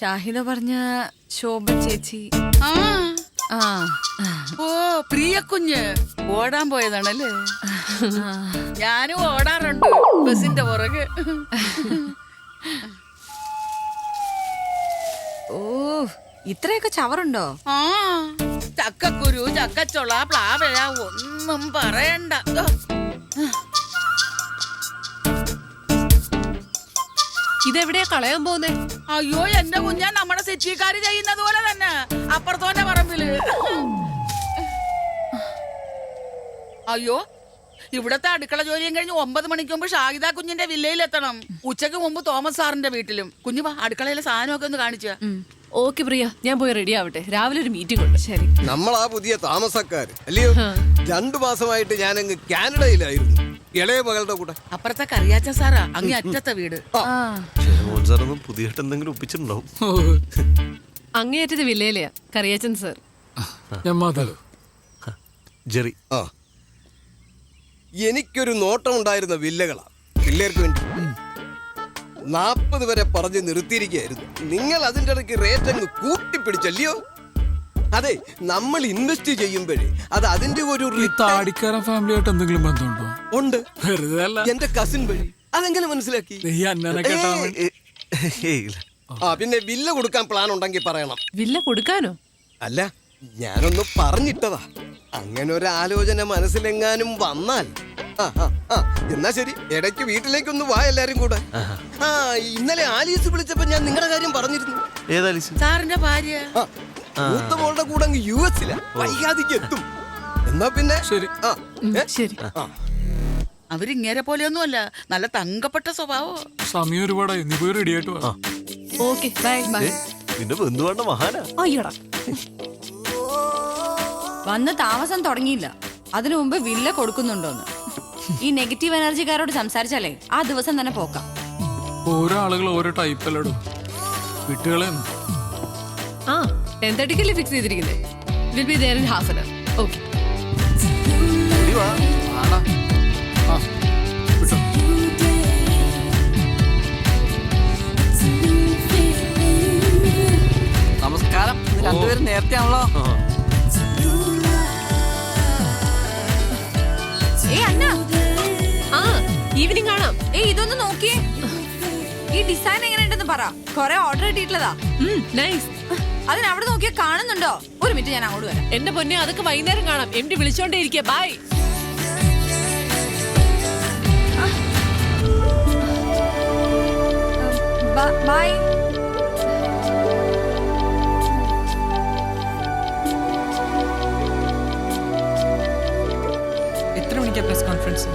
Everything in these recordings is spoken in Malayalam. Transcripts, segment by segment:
ഷാഹിദ പറഞ്ഞ ശോഭ ചേച്ചി. ആ. ആ. ഓ പ്രിയ കുഞ്ഞ് ഓടാൻ പോയതാണല്ലേ? ഞാനും ഓടാറുണ്ട് ബസിന്റെ പുറകെ. ഓ ഇത്രയൊക്കെ ചവറുണ്ടോ? ആ ചക്കക്കുരു ചക്കച്ചുള പ്ലാവിഴ ഒന്നും പറയണ്ട. ഇതെവിടെയാ കളയാൻ പോകുന്നേ? അയ്യോ എന്റെ കുഞ്ഞാ നമ്മുടെ സിറ്റിക്കാര് ചെയ്യുന്നത് പോലെ തന്നെ. അപ്പുറത്തോന്റെ പറമ്പിൽ. അയ്യോ ഇവിടത്തെ അടുക്കള ജോലിയും കഴിഞ്ഞ് ഒമ്പത് മണിക്ക് മുമ്പ് ഷാഹിദ കുഞ്ഞിന്റെ വില്ലയിൽ എത്തണം ഉച്ചയ്ക്ക് മുമ്പ് തോമസ് സാറിന്റെ വീട്ടിലും. കുഞ്ഞു വാ അടുക്കളയിലെ സാധനമൊക്കെ ഒന്ന് കാണിച്ചു ഓക്കെ പ്രിയ ഞാൻ പോയി റെഡി ആവട്ടെ. രാവിലെ ഒരു മീറ്റിംഗ് ഉണ്ട്. ശരി. നമ്മൾ ആ പുതിയ താമസക്കാർ അല്ലയോ? രണ്ടു മാസമായിട്ട് ഞാനങ്ങ് കാനഡയിലായിരുന്നു. ഇളയ മകളുടെ കൂടെ. അപ്പുറത്തെ കറിയാച്ച സാറാ. അങ്ങേ അറ്റത്തെ വീട്. മോഹൻ സാറൊന്നും പുതിയതായിട്ട് എന്തെങ്കിലും ഒപ്പിച്ചിട്ടുണ്ടാവും. അങ്ങേയറ്റത് വില്ലയിലെയാ കറിയാച്ചൻ സാർ. ഞാൻ മാതാവ് ജെറി. ആ. എനിക്കൊരു നോട്ടം ഉണ്ടായിരുന്ന വില്ലകളാ. പിള്ളേർക്ക് വേണ്ടി. നാപ്പത് വരെ പറഞ്ഞ് നിർത്തിയിരിക്കുകയായിരുന്നു. നിങ്ങൾ അതിന്റെ ഇടയ്ക്ക് റേറ്റ് അങ്ങ് കൂട്ടിപ്പിടിച്ചല്ലയോ? അതെ നമ്മൾ ഇൻവെസ്റ്റ് ചെയ്യുമ്പോഴേ അത് അതിന്റെ ഒരു താടിക്കാരൻ ഫാമിലിയായിട്ട് എന്തെങ്കിലും ബന്ധമുണ്ടോ? ഉണ്ട്. വെറുതെ അല്ല. എന്റെ കസിൻ വഴി. അതെങ്ങനെ മനസ്സിലാക്കി? കേട്ടാ മതി. ആ പിന്നെ വില്ല കൊടുക്കാൻ പ്ലാൻ ഉണ്ടെങ്കിൽ പറയണം. വില്ല കൊടുക്കാനോ? അല്ല ഞാനൊന്ന് പറഞ്ഞിട്ടതാ. അങ്ങനെ ഒരു ആലോചന മനസ്സിലെങ്ങാനും വന്നാൽ. ആ, ആ, ആ, എന്നാ ശരി. ഇടയ്ക്ക് വീട്ടിലേക്കൊന്ന് വാ എല്ലാരും കൂടെ. ആ ഇന്നലെ ആലീസ് വിളിച്ചപ്പോ ഞാൻ നിങ്ങളുടെ കാര്യം പറഞ്ഞിരുന്നു. ഏതായാലും സാറിന്റെ ഭാര്യ. ആ, മൂത്ത മോളുടെ കൂടെ അങ്ങ് യു എസില. വൈകാതിക്ക് എത്തും. എന്നാ പിന്നെ? ശരി. ആ ഏ? ശരി. ആ, അവരിങ്ങേരെ പോലെയൊന്നുമല്ല. നല്ല തങ്കപ്പെട്ട സ്വഭാവം. സമയം ഒരുപാട് നീ പോയി റെഡി ആയിട്ട് വാ. Okay bye bye. നിന്റെ മഹാനാ. അയ്യടാ. വന്ന് താമസം തുടങ്ങിയില്ല. അതിനു മുമ്പ് വില്ല കൊടുക്കുന്നുണ്ടോന്ന്. ഈ നെഗറ്റീവ് എനർജിക്കാരോട് സംസാരിച്ചാലേ ആ ദിവസം തന്നെ പോക്കാം. ഓരോ ആളുകൾ ഓരോ ടൈപ്പ് അല്ലടും. വിട്ടുകളെ ആ. ടെൻ തേർട്ടിക്കല്ലേ ഫിക്സ് ചെയ്തിരിക്കുന്നത് will be there in half an hour okay നമസ്കാരം. രണ്ടുപേരും നേരത്തെ ആണല്ലോ ഏ അന്ന. ആ ഈവനിങ് കാണാം ഏ ഇതൊന്ന് നോക്കിയേ. ഈ ഡിസൈൻ എങ്ങനെയുണ്ടെന്ന് പറ. കൊറേ ഓർഡർ കിട്ടിയിട്ടുള്ളതാ നൈസ് അതിന് അവിടെ നോക്കിയാ കാണുന്നുണ്ടോ? ഒരു മിനിറ്റ് ഞാൻ അങ്ങോട്ട് വരാം. എന്റെ പൊന്നെ അതൊക്കെ വൈകുന്നേരം കാണാം. എം ഡി വിളിച്ചോണ്ടേ ഇരിക്കുക ബായ് എത്ര മണിക്കാ പ്രസ് കോൺഫറൻസ്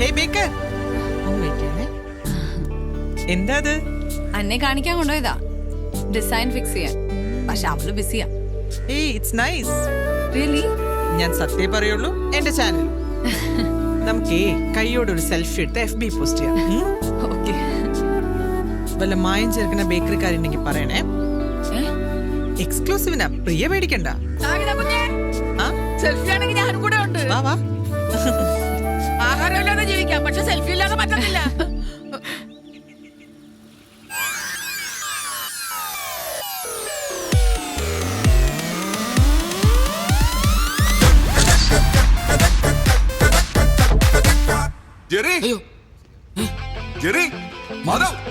ഹേയ് ബേക്കർ എന്താ അത്? അന്നെ കാണിക്കാൻ കൊണ്ടുപോയതാ. ഡിസൈൻ ഫിക്സ് ചെയ്യാൻ. പക്ഷെ അവൾ ബിസിയാ ഹേയ് ഇറ്റ്സ് നൈസ് റിയലി ഞാൻ സത്യം പറയുള്ളൂ എന്റെ ചാനൽ നമുക്ക് കൈയോടെ ഒരു സെൽഫി എടുത്ത് എഫ് ബി പോസ്റ്റ് ചെയ്യാം? ഓക്കെ വല്ല മായം ചേർക്കുന്ന ബേക്കറിക്കാരുണ്ടെങ്കിൽ പറയണേ. എക്സ്ക്ലൂസീവിനാ പ്രിയ മേടിക്കണ്ട സെൽഫി ആണെങ്കിൽ ഞാനും കൂടെ ഉണ്ട്. ആഹാരം ഇല്ലാതെ ജീവിക്കാം പക്ഷെ സെൽഫി ഇല്ലാതെ പറ്റത്തില്ല.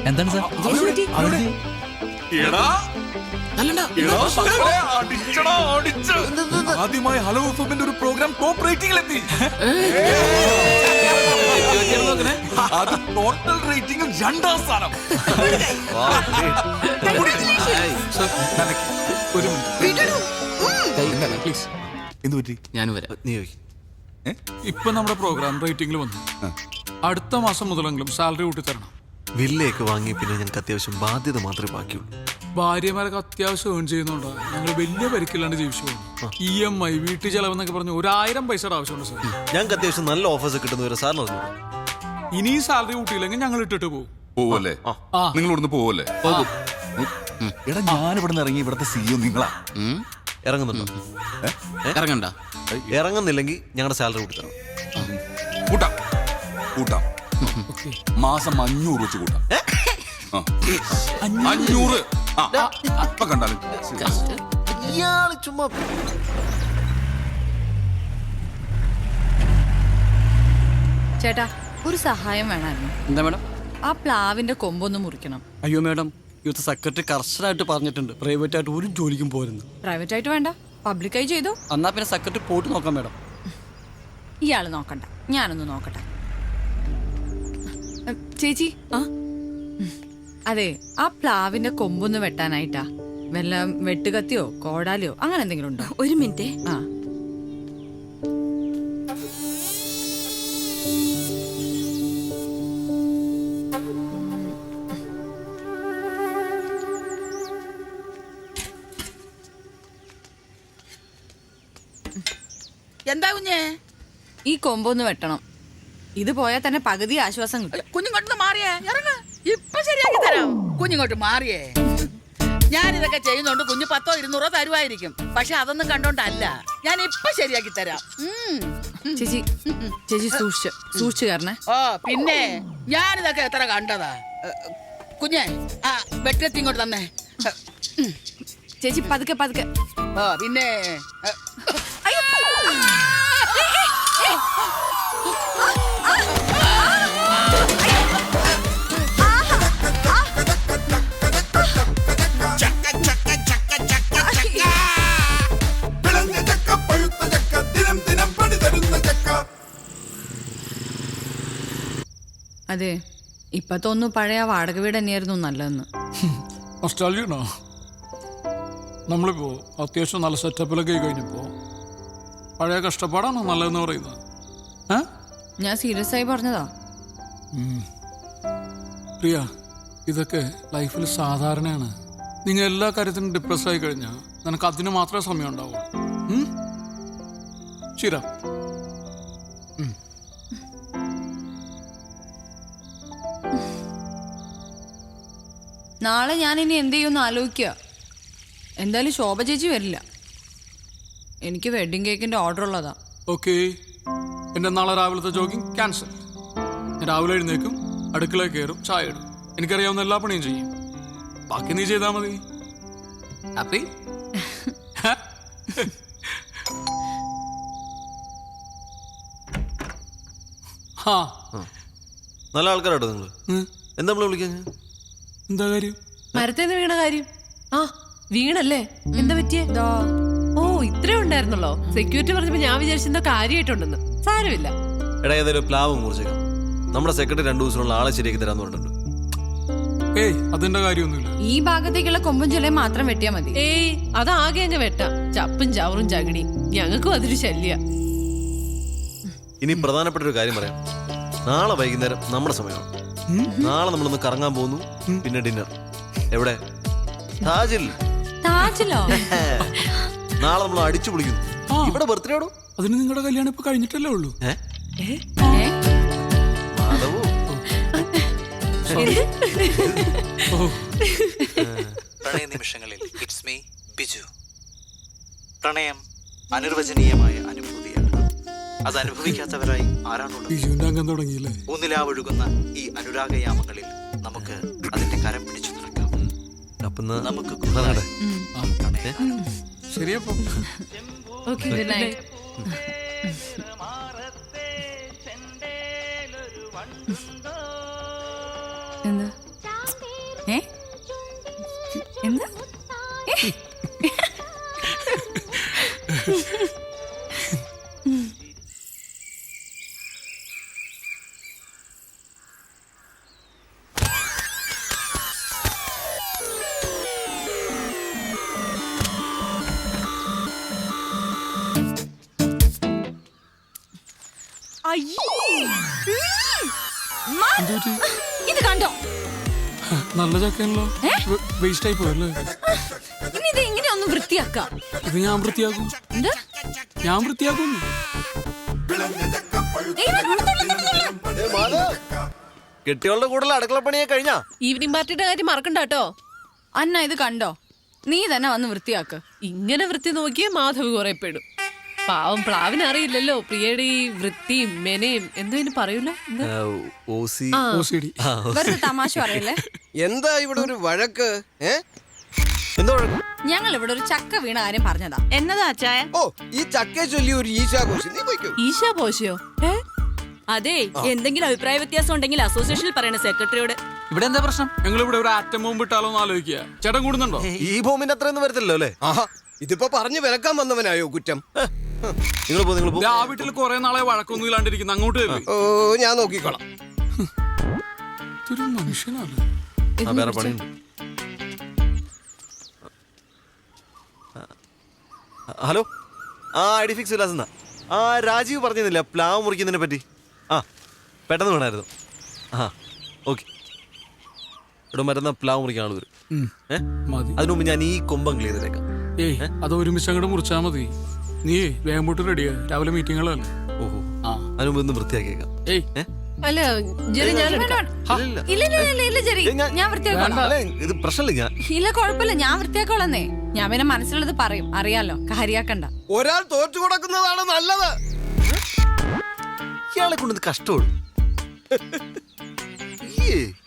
എന്താണ് സാർ. ആദ്യമായി ഹലോ എഫ്എമ്മിന്റെ ഒരു പ്രോഗ്രാം ടോപ്പ് റേറ്റിംഗിലെത്തി അത് ടോട്ടൽ റേറ്റിംഗിൽ രണ്ടാം സ്ഥാനം. ഒരു മിനിറ്റ്. പ്ലീസ് എന്ത് പറ്റി? ഞാൻ വരാം. നീ ചോദിക്ക്. ഇപ്പൊ നമ്മുടെ പ്രോഗ്രാം റേറ്റിംഗിൽ വന്നു. അടുത്ത മാസം മുതലെങ്കിലും സാലറി കൂട്ടി തരണം വില്ലയൊക്കെ വാങ്ങി പിന്നെ ഞങ്ങൾക്ക് അത്യാവശ്യം ബാധ്യത മാത്രമേ ബാക്കിയുള്ളൂ. ഭാര്യമാരൊക്കെ അത്യാവശ്യം ഏൺ ചെയ്യുന്നുണ്ട്? ഞങ്ങൾ വലിയ പരിക്കില്ലാണ്ട് ജീവിച്ചു ഇ എം ഐ വീട്ടിൽ ചെലവെന്നൊക്കെ പറഞ്ഞു ഒരായിരം പൈസയുടെ ആവശ്യമുണ്ട് സാർ. ഞങ്ങൾക്ക് അത്യാവശ്യം നല്ല ഓഫേഴ്സ് കിട്ടുന്ന വരെ സാറിന് അറിഞ്ഞു ഇനിയും സാലറി കൂട്ടിയില്ലെങ്കിൽ ഞങ്ങൾ ഇട്ടിട്ട് പോകും. പോവല്ലേ? എടാ ഞാൻ ഇവിടെ നിന്ന് ഇറങ്ങി ഇവിടുത്തെ സിഇഒ നിങ്ങളാ. ഇറങ്ങുന്നുണ്ടോ? ഇറങ്ങണ്ട. ഇറങ്ങുന്നില്ലെങ്കിൽ ഞങ്ങളുടെ സാലറി കൂട്ടി തരണം കൂട്ടാം. കൂട്ടാം. മാസം അഞ്ഞൂറ് വെച്ച് കൂട്ടാം. ആ. അഞ്ഞൂറ്. ആ, ഇപ്പൊ കണ്ടാലും ഇയാൾ ചുമ്മാ ചേട്ടാ ഒരു സഹായം വേണമായിരുന്നു എന്താ മേഡം? ആ പ്ലാവിന്റെ കൊമ്പൊന്ന് മുറിക്കണം. അയ്യോ മേഡം ഇവിടുത്തെ സെക്രട്ടറി കർശനായിട്ട് പറഞ്ഞിട്ടുണ്ട്. പ്രൈവറ്റ് ആയിട്ട് ഒരു ജോലിക്കും പോരുന്നു പ്രൈവറ്റ് ആയിട്ട് വേണ്ട. പബ്ലിക്കായി ചെയ്തു. എന്നാ പിന്നെ സെക്രട്ടറി പോയിട്ട് നോക്കാം മേഡം. ഇയാൾ നോക്കണ്ട. ഞാനൊന്ന് നോക്കട്ടെ. ചേച്ചി? ആ? ഉം. അതെ ആ പ്ലാവിന്റെ കൊമ്പൊന്ന് വെട്ടാനായിട്ടാ. വല്ല വെട്ടുകത്തിയോ കോടാലിയോ അങ്ങനെ എന്തെങ്കിലും ഉണ്ടോ? ഒരു മിനിറ്റ്. ആ. എന്താ കുഞ്ഞേ? ഈ കൊമ്പൊന്ന് വെട്ടണം. ഇത് പോയാൽ തന്നെ പകുതി ആശ്വാസം കിട്ടും. കുഞ്ഞിങ്ങോട്ട് മാറിയേ. ഇറങ്ങ. ഇപ്പൊ ശരിയാക്കി തരാം. കുഞ്ഞിങ്ങോട്ട് മാറിയേ. ഞാൻ ഇതൊക്കെ ചെയ്യുന്നോണ്ട് കുഞ്ഞു പത്തോ ഇരുന്നൂറോ തരുവായിരിക്കും. പക്ഷെ അതൊന്നും കണ്ടോണ്ടല്ല. ഞാൻ ഇപ്പൊ ശരിയാക്കി തരാം. ചേച്ചി ചേച്ചി സൂക്ഷിച്ച് സൂക്ഷിച്ചു കാരണം ഓ പിന്നെ ഞാനിതൊക്കെ എത്ര കണ്ടതാ? കുഞ്ഞെ ആ വെട്ടിലെത്തി ഇങ്ങോട്ട് തന്നെ. ചേച്ചി പതുക്കെ പതുക്കെ. ഓ പിന്നെ അതെ ഇപ്പൊ തോന്നുന്നു പഴയ വാടക വീട് തന്നെയായിരുന്നു നല്ലതെന്ന്. നൊസ്റ്റാൾജിയാണോ നമ്മളിപ്പോ അത്യാവശ്യം നല്ല സെറ്റപ്പിലൊക്കെ ആയി കഴിഞ്ഞപ്പോ പഴയ കഷ്ടപ്പാടാണോ നല്ലതെന്ന് പറയുന്നത്? ഞാൻ സീരിയസ് ആയി പറഞ്ഞതാ. പ്രിയ ഇതൊക്കെ ലൈഫിൽ സാധാരണയാണ്. നിങ്ങൾ എല്ലാ കാര്യത്തിനും ഡിപ്രസ് ആയി കഴിഞ്ഞാൽ നിനക്ക് അതിന് മാത്രമേ സമയം ഉണ്ടാവുള്ളൂ? ശിര നാളെ ഞാൻ ഇനി എന്ത് ചെയ്യുമെന്ന് ആലോചിക്കുക. എന്തായാലും ശോഭ ചേച്ചി വരില്ല. എനിക്ക് വെഡിങ് കേക്കിന്റെ ഓർഡർ ഉള്ളതാ. ഓക്കെ എന്റെ നാളെ രാവിലത്തെ ജോഗിങ് ക്യാൻസൽ രാവിലെ എഴുന്നേക്കും അടുക്കള കയറും ചായ ഇടും. എനിക്കറിയാവുന്ന എല്ലാ പണിയും ചെയ്യും. ബാക്കി നീ ചെയ്താൽ മതി. ഹാപ്പി ഹാ. നല്ല ആൾക്കാരാട്ടോ നിങ്ങൾ. ഉം. എന്താ നമ്മളെ വിളിക്കാൻ എന്താ കാര്യം? മരത്തേന്ന് വീണ കാര്യം. ആ വീണല്ലേ? എന്താ പറ്റിയേ? ഓ ഇത്രേ ഉണ്ടായിരുന്നല്ലോ സെക്യൂരിറ്റി പറഞ്ഞപ്പോ ഞാൻ വിചാരിച്ചെന്തോ കാര്യമായിട്ടുണ്ടെന്ന്. സാരമില്ല. എടാ ഏതൊരു പ്ലാവ് മൂർച്ചക നമ്മുടെ സെക്രട്ടറി രണ്ടു ദിവസത്തിനുള്ള ആളെ ശരിയാക്കി തരാന്ന് പറഞ്ഞിട്ടുണ്ട് ഏയ് അതിന്റെ കാര്യമൊന്നുമില്ല. ഈ ഭാഗത്തേക്കുള്ള കൊമ്പും ചിലയും മാത്രം വെട്ടിയാ മതി. ഏയ് അതാകെ അങ്ങ് വെട്ടാം. ചപ്പും ചവറും ചകിടി ഞങ്ങൾക്കും അതൊരു ശല്യ. ഇനി പ്രധാനപ്പെട്ട ഒരു കാര്യം പറയാം. നാളെ വൈകുന്നേരം നമ്മുടെ സമയമാണ്. നാളെ നമ്മളൊന്ന് കറങ്ങാൻ പോകുന്നു. പിന്നെ ഡിന്നർ എവിടെ? താജിൽ. താജിലോ? നാളെ നമ്മൾ അടിച്ചു പൊളിക്കുന്നു. ഇവിടെ ബർത്ത്ഡേ ആടോ അതിന് നിങ്ങളുടെ കല്യാണം ഇപ്പൊ കഴിഞ്ഞിട്ടല്ലേ ഉള്ളൂ? മാധവോ. പ്രണയ നിമിഷങ്ങളിൽ ഇറ്റ്സ് മീ ബിജു. പ്രണയം അനിർവചനീയമായ അനുഭൂതിയാണ്. അത് അനുഭവിക്കാത്തവരായി ആരാണുള്ളത് തുടങ്ങിയില്ലേ? ഊന്നിലാവൊഴുകുന്ന ഈ അനുരാഗയാമങ്ങളിൽ നമുക്ക് അതിന്റെ കരം പിടിച്ചു നടക്കാം അപ്പൊ നമുക്ക്. ശരിയപ്പോ. Okay night. എന്താ? ഏ? എന്താ? ഇത് കണ്ടോ? നല്ല വേസ്റ്റ് ആയി പോയല്ലേ? ഇനി ഇത് എങ്ങനെ ഒന്ന് വൃത്തിയാക്കാം? ഇത് ഞാൻ വൃത്തിയാക്കും. എന്ത്? ഞാൻ വൃത്തിയാക്കും. ഏയ്, തൊള്ളു, തൊള്ളു, തൊള്ളു, തൊള്ളു. കെട്ടികളുടെ കൂടുതൽ അടുക്കളപ്പണിയെ കഴിഞ്ഞാ? ഈവനിങ് പാർട്ടിയുടെ കാര്യം മറക്കണ്ട കേട്ടോ. അന്ന ഇത് കണ്ടോ? നീ തന്നെ വന്ന് വൃത്തിയാക്ക്. ഇങ്ങനെ വൃത്തി നോക്കിയേ മാധവ് കുറെ പെടും. പാവം പ്ലാവിന് അറിയില്ലല്ലോ. പ്രിയയുടെ ഈ വൃത്തിയും മെനയും എന്തോ ഇനി പറയൂലോ? എന്താ? വെറുതെ തമാശ പറയല്ലേ? എന്താ ഇവിടെ ഒരു വഴക്ക്? ഏ? എന്തോ വഴക്കം? ഞങ്ങൾ ഇവിടെ ഒരു ചക്ക വീണ കാര്യം പറഞ്ഞതാ. എന്നതാ അച്ചായ? ഓ ഈ ചക്കയെ ചൊല്ലി ഒരു ഈശാഘോഷം നീ പോയിക്കോ. ഈശ പോശയോ ഏ? അതെ എന്തെങ്കിലും അഭിപ്രായ വ്യത്യാസം ഉണ്ടെങ്കിൽ അസോസിയേഷനിൽ പറയണ സെക്രട്ടറിയോട് ഇവിടെ എന്താ പ്രശ്നം? ഞങ്ങൾ ഇവിടെ ഒരു ആറ്റം ബോംബ് ഇട്ടാലോ എന്ന് ആലോചിക്കുക. ചേട്ടൻ കൂടുന്നുണ്ടോ? ഈ ഭൂമിന്റെ അത്രയൊന്നും വരത്തില്ലല്ലോ അല്ലേ? ആഹാ. ഇതിപ്പോ പറഞ്ഞു വിലക്കാൻ വന്നവനായോ കുറ്റം? നിങ്ങൾ പോ നിങ്ങൾ പോ. ആ വീട്ടിൽ കുറെ നാളെ വഴക്കൊന്നും ഇല്ലാണ്ടിരിക്കുന്നു. അങ്ങോട്ട് വരില്ലേ ഓ ഞാൻ നോക്കിക്കോളാം. ഇതൊരു മനുഷ്യനാണ്. ആ വേറെ പണിയുണ്ട്. ആ, ഹലോ? ആ ഐ ഡി ഫിക്സ് വിലാസ് എന്നാ. ആ രാജീവ് പറഞ്ഞിരുന്നില്ല പ്ലാവ് മുറിക്കുന്നതിനെ പറ്റി? ആ പെട്ടെന്ന് വേണമായിരുന്നു ആ ഓക്കെ. ഇവിടെ മരുന്ന പ്ലാവ് മുറിക്കാൻ ആൾ വരും ഏ? മതി. അതിനു മുമ്പ് ഞാൻ ഈ കൊമ്പം ക്ലിയർ ചെയ്തേക്കാം ഏയ് അത് ഒരുമിച്ച് അങ്ങോട്ട് മുറിച്ചാ മതി. നീ വേഗം പോട്ട് റെഡിയാ രാവിലെ മീറ്റിങ്ങുകളല്ലേ ഓഹോ. ആ. അതിനു മുമ്പ് ഒന്ന് വൃത്തിയാക്കിയേക്കാം. ഏയ്. ഏ? അല്ല ജെറി ഞാൻ എടുക്കാം. ഇല്ല, ഇല്ല ഇല്ല ഇല്ല ഇല്ല ജെറി. ഏ, ഞാൻ- ഞാൻ വൃത്തിയാക്കോളാം. അല്ല, ഇത് പ്രശ്നമില്ല ഞാൻ ഇല്ല കുഴപ്പമില്ല ഞാൻ വൃത്തിയാക്കോളന്നേ. ഞാൻ പിന്നെ മനസ്സിലുള്ളത് പറയും. അറിയാലോ കാര്യാക്കണ്ട. ഒരാൾ തോറ്റു കൊടുക്കുന്നതാണ് നല്ലത്. ഇയാളെ കൊണ്ടത് കഷ്ടമുള്ളൂ